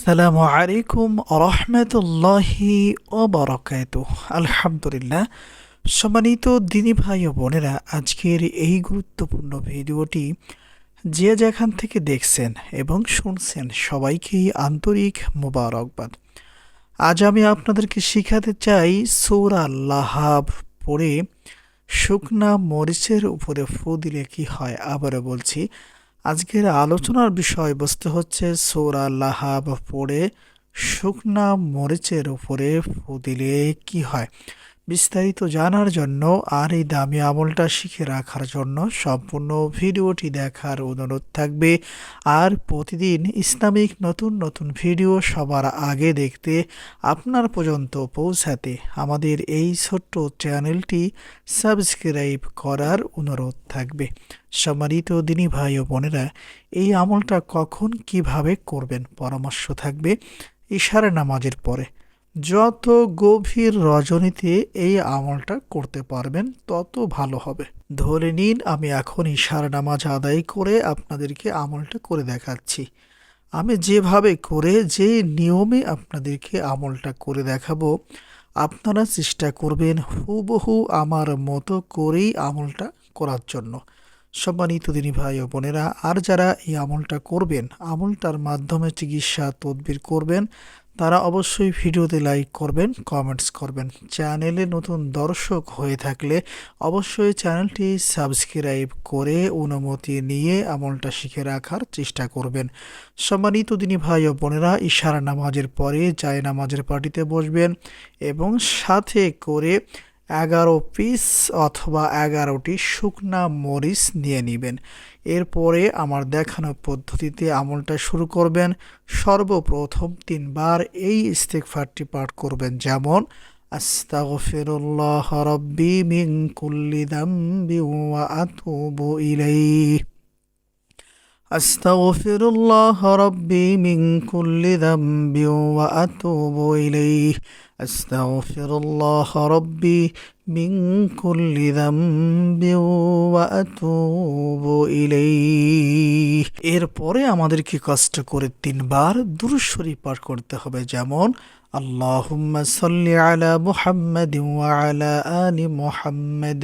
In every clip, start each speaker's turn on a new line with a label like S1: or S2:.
S1: আসসালামু আলাইকুম রহমতুল্লাহি ওবরাকাত আলহামদুলিল্লাহ। সম্মানিত দিনী ভাই ও বোনেরা, আজকের এই গুরুত্বপূর্ণ ভিডিওটি যে যেখান থেকে দেখছেন এবং শুনছেন সবাইকেই আন্তরিক মোবারকবাদ। আজ আমি আপনাদেরকে শিখাতে চাই সৌরা লাহাব পড়ে শুকনা মরিচের উপরে ফু দিলে কি হয়। আবারও বলছি আজকের আলোচনার বিষয়বস্তু হচ্ছে সৌরা লাহাব পড়ে শুকনা মরিচের উপরে ফুদিলে কি হয়? বিস্তারিত জানার জন্য আর এই দামি আমলটা শিখে রাখার জন্য সম্পূর্ণ ভিডিওটি দেখার অনুরোধ থাকবে। আর প্রতিদিন ইসলামিক নতুন নতুন ভিডিও সবার আগে দেখতে আপনার পর্যন্ত পৌঁছাতে আমাদের এই ছোট্ট চ্যানেলটি সাবস্ক্রাইব করার অনুরোধ থাকবে। সম্মানিত দিনী ভাই ও বোনেরা, এই আমলটা কখন কীভাবে করবেন পরামর্শ থাকবে ইশারা নামাজের পরে। যত গভীর রজনীতে এই আমলটা করতে পারবেন, তত ভালো হবে। ধরে নিন, আমি এখন ইশারা নামাজ আদায় করে আপনাদেরকে আমলটা করে দেখাচ্ছি। আমি যেভাবে করে, যে নিয়মে আপনাদেরকে আমলটা করে দেখাবো, আপনারা চেষ্টা করবেন হুবহু আমার মতো করেই আমলটা করার জন্য। সম্মানিত দিনী ভাই ও বোনেরা, আর যারা এই আমলটা করবেন আমলটার মাধ্যমে চিকিৎসা, তদবির করবেন তারা অবশ্যই ভিডিওতে লাইক করবেন কমেন্টস করবেন। চ্যানেলে নতুন দর্শক হয়ে থাকলে অবশ্যই চ্যানেলটি সাবস্ক্রাইব করে অনুমতি নিয়ে আমলটা শিখে রাখার চেষ্টা করবেন। সম্মানিত দিনী ভাই ও বোনেরা ইশারা নামাজের পরে জায় নামাজের পার্টিতে বসবেন এবং সাথে করে এগারো পিস অথবা এগারোটি শুকনা মরিচ নিয়ে নেবেন এরপরে আমার দেখানো পদ্ধতিতে আমলটা শুরু করবেন সর্বপ্রথম তিনবার এই ইস্তেকফারটি পাঠ করবেন যেমন আস্তাগফিরুল্লাহ রব্বি মিন কুল্লি দামবি ওয়া আতুবু ইলাইহি أستغفر الله ربي من كل ذنب وأتوب إليه أستغفر الله ربي من كل ذنب وأتوب إليه এরপরে আমাদেরকে কষ্ট করে তিনবার দুরুশ্বরী পাঠ করতে হবে যেমন اللهم صل على محمد وعلى آل محمد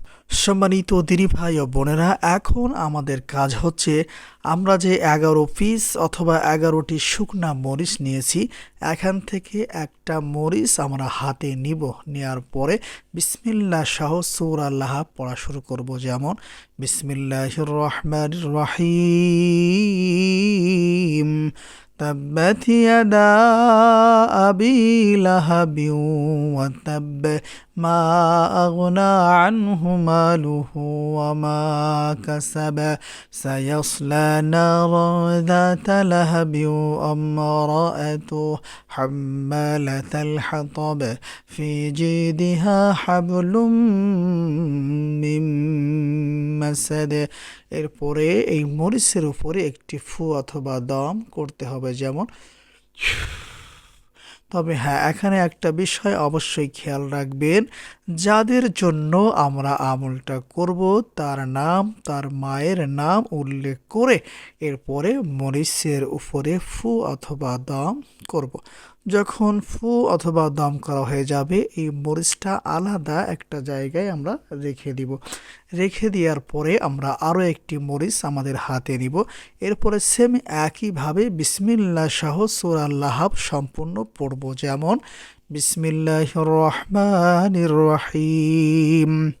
S1: সম্মানিত দিনী ভাই ও বোনেরা এখন আমাদের কাজ হচ্ছে আমরা যে এগারো পিস অথবা এগারোটি শুকনা মরিচ নিয়েছি এখান থেকে একটা মরিচ আমরা হাতে নিব নেওয়ার পরে বিসমিল্লা শাহ সৌর আল্লাহ পড়া শুরু করব যেমন বিসমিল্লাহ রহমান রহিম تبت يدا أبي لهب وتب ما أغنى عنه ماله وما كسب سيصلى نارا ذات لهب وامرأته حمالة الحطب في جيدها حبل من مسد এরপরে এই মরিচের উপরে একটি ফু অথবা দম করতে হবে যেমন তবে হ্যাঁ এখানে একটা বিষয় অবশ্যই খেয়াল রাখবেন যাদের জন্য আমরা আমলটা করব, তার নাম, তার মায়ের নাম উল্লেখ করে এরপরে মরিচের উপরে ফু অথবা দম করব। যখন ফু অথবা দম করা হয়ে যাবে, এই মরিচটা আলাদা একটা জায়গায় আমরা রেখে দিব। রেখে দেওয়ার পরে আমরা আরও একটি মরিচ আমাদের হাতে নিব। এরপরে সেম একইভাবে বিসমিল্লা শাহ সুরাল্লাহাব সম্পূর্ণ পড়ব। যেমন বিসমিল্লাহ রহমান রহিম।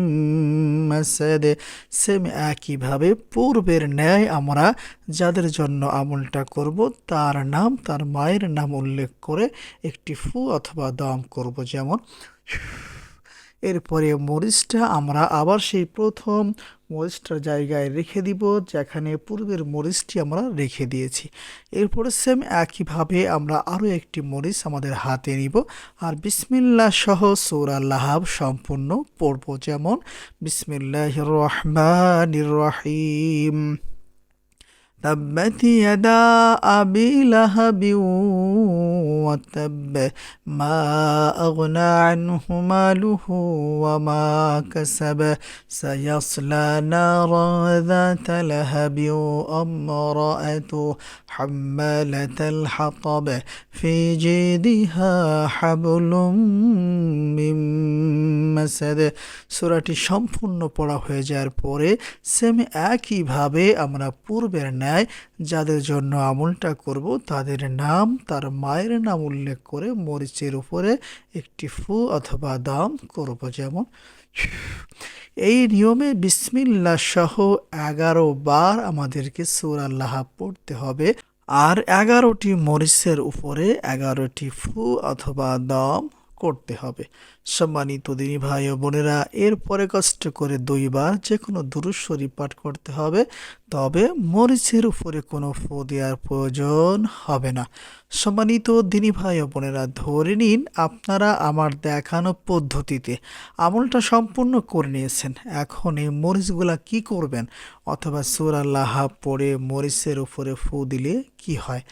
S1: মাসাদে, সেম একইভাবে পূর্বের ন্যায় আমরা যাদের জন্য আমলটা করব, তার নাম, তার মায়ের নাম উল্লেখ করে একটি ফু অথবা দম করব। যেমন এরপরে মরিচটা আমরা আবার সেই প্রথম মরিচটার জায়গায় রেখে দিব, যেখানে পূর্বের মরিচটি আমরা রেখে দিয়েছি। এরপরে সেম একইভাবে আমরা আরও একটি মরিচ আমাদের হাতে নিব। আর বিসমিল্লা সহ সৌরা লাহাব সম্পূর্ণ পড়ব যেমন বিসমিল্লাহ রহমান রহিম। تبت يدا أبي لهب وتب ما أغنى عنه ماله وما كسب سيصلى نارا ذات لهب وامرأته حمالة الحطب في جيدها حبل من مسد সূরাটি সম্পূর্ণ পড়া হয়ে যাওয়ার পরে সেম একইভাবে আমরা পূর্বের ন্যায় যাদের জন্য আমলটা করব, তাদের নাম তার মায়ের নাম উল্লেখ করে মরিচের উপরে একটি ফু অথবা দাম করব যেমন, এই নিয়মে বিসমিল্লা সহ এগারো বার আমাদেরকে সুর আল্লাহ পড়তে হবে। আর এগারোটি মরিচের উপরে এগারোটি ফু অথবা দম করতে হবে। সম্মানিত দিনী ভাই ও বোনেরা, এরপরে কষ্ট করে দুইবার যে কোনো দুরুস্বরী পাঠ করতে হবে, তবে মরিচের উপরে কোনো ফু দেওয়ার প্রয়োজন হবে না। সম্মানিত দিনী ভাই ও বোনেরা, ধরে নিন আপনারা আমার দেখানো পদ্ধতিতে আমলটা সম্পূর্ণ করে নিয়েছেন। এখন এই মরিচগুলা কি করবেন? অথবা সুর আল্লাহ পড়ে মরিচের উপরে ফু দিলে কি হয়?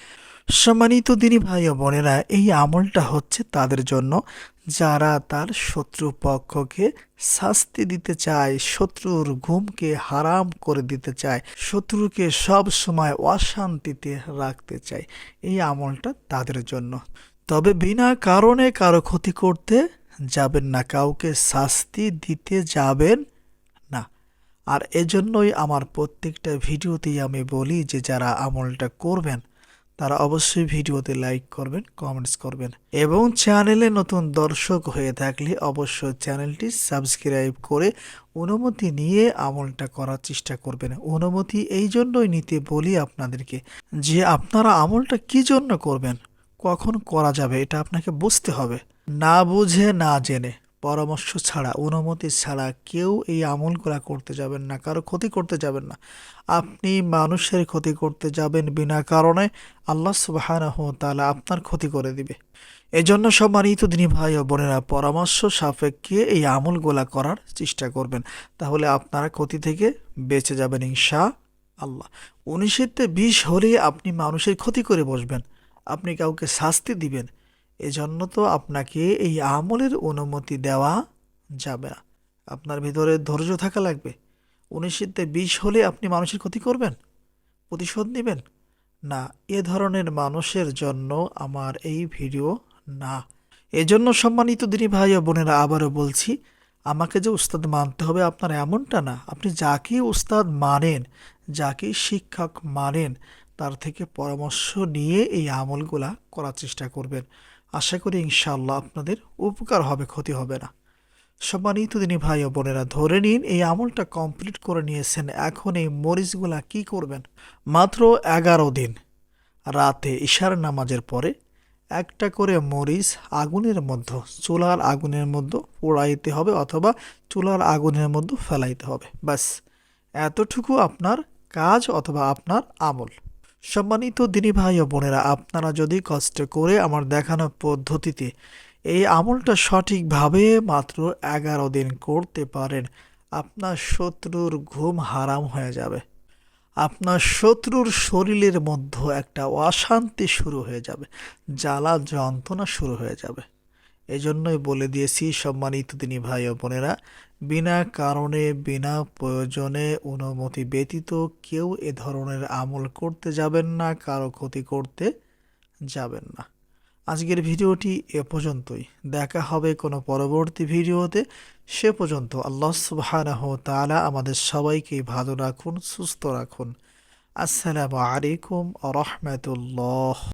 S1: সম্মানিত দিনী ভাই ও বোনেরা, এই আমলটা হচ্ছে তাদের জন্য। যারা তার শত্রু পক্ষকে শাস্তি দিতে চায়, শত্রুর ঘুমকে হারাম করে দিতে চায়, শত্রুকে সব সময় অশান্তিতে রাখতে চায়, এই আমলটা তাদের জন্য। তবে বিনা কারণে কারও ক্ষতি করতে যাবেন না, কাউকে শাস্তি দিতে যাবেন না। আর এজন্যই আমার প্রত্যেকটা ভিডিওতেই আমি বলি যে, যারা আমলটা করবেন তারা অবশ্যই ভিডিওতে লাইক করবেন কমেন্টস করবেন এবং চ্যানেলে নতুন দর্শক হয়ে থাকলে অবশ্যই চ্যানেলটি সাবস্ক্রাইব করে অনুমতি নিয়ে আমলটা করার চেষ্টা করবেন। অনুমতি এই জন্যই নিতে বলি আপনাদেরকে যে আপনারা আমলটা কি জন্য করবেন, কখন করা যাবে, এটা আপনাকে বুঝতে হবে। না বুঝে, না জেনে। পরামর্শ ছাড়া, অনুমতি ছাড়া কেউ এই আমলগুলা করতে যাবেন না, কারও ক্ষতি করতে যাবেন না। আপনি মানুষের ক্ষতি করতে যাবেন বিনা কারণে আল্লাহ সুবাহানহ তালা আপনার ক্ষতি করে দিবে। এজন্য সম্মানিত দিনী ভাই ও বোনেরা, পরামর্শ সাপেক্ষে এই আমলগুলা করার চেষ্টা করবেন। তাহলে আপনারা ক্ষতি থেকে বেঁচে যাবেন ইনশা আল্লাহ উনিশেতে বিষ হলে আপনি মানুষের ক্ষতি করে বসবেন। আপনি কাউকে শাস্তি দিবেন। এজন্য তো আপনাকে এই আমলের অনুমতি দেওয়া যাবে না। আপনার ভিতরে ধৈর্য থাকা লাগবে। উনিশিতে বিষ হলে আপনি মানুষের ক্ষতি করবেন? প্রতিশোধ নেবেন? না, এ ধরনের মানুষের জন্য আমার এই ভিডিও না। এজন্য সম্মানিত দিনী ভাই ও বোনেরা, আবারও বলছি, আমাকে যে উস্তাদ মানতে হবে আপনার এমনটা না। আপনি যাকে উস্তাদ মানেন যাকে শিক্ষক মানেন তার থেকে পরামর্শ নিয়ে এই আমলগুলা করার চেষ্টা করবেন। আশা করি ইনশাআল্লাহ আপনাদের উপকার হবে, ক্ষতি হবে না। সম্মানিত দিনী ভাই ও বোনেরা, ধরে নিন এই আমলটা কমপ্লিট করে নিয়েছেন, এখন এই মরিচগুলা কি করবেন? মাত্র এগারো দিন। রাতে ঈশার নামাজের পরে একটা করে মরিচ আগুনের মধ্যে, চুলার আগুনের মধ্যে পোড়াইতে হবে অথবা চুলার আগুনের মধ্যে ফেলাইতে হবে। ব্যাস, এতটুকু আপনার কাজ অথবা আপনার আমল। সম্মানিত দিনী ভাই ও বোনেরা, আপনারা যদি কষ্ট করে আমার দেখানো পদ্ধতিতে এই আমলটা সঠিকভাবে মাত্র এগারো দিন করতে পারেন, আপনার শত্রুর ঘুম হারাম হয়ে যাবে। আপনার শত্রুর শরীরের মধ্যে একটা অশান্তি শুরু হয়ে যাবে, জ্বালা যন্ত্রণা শুরু হয়ে যাবে। এজন্যই বলে দিয়েছি, সম্মানিত তিনি ভাই ও বোনেরা, বিনা কারণে, বিনা প্রয়োজনে অনুমতি ব্যতীত কেউ এ ধরনের আমল করতে যাবেন না, কারও ক্ষতি করতে যাবেন না। আজকের ভিডিওটি এ পর্যন্তই। দেখা হবে কোনো পরবর্তী ভিডিওতে। সে পর্যন্ত আল্লাহ সুবহানাহু ওয়া তাআলা আমাদের সবাইকে ভালো রাখুন, সুস্থ রাখুন। আসসালামু আলাইকুম রহমতুল্লাহ।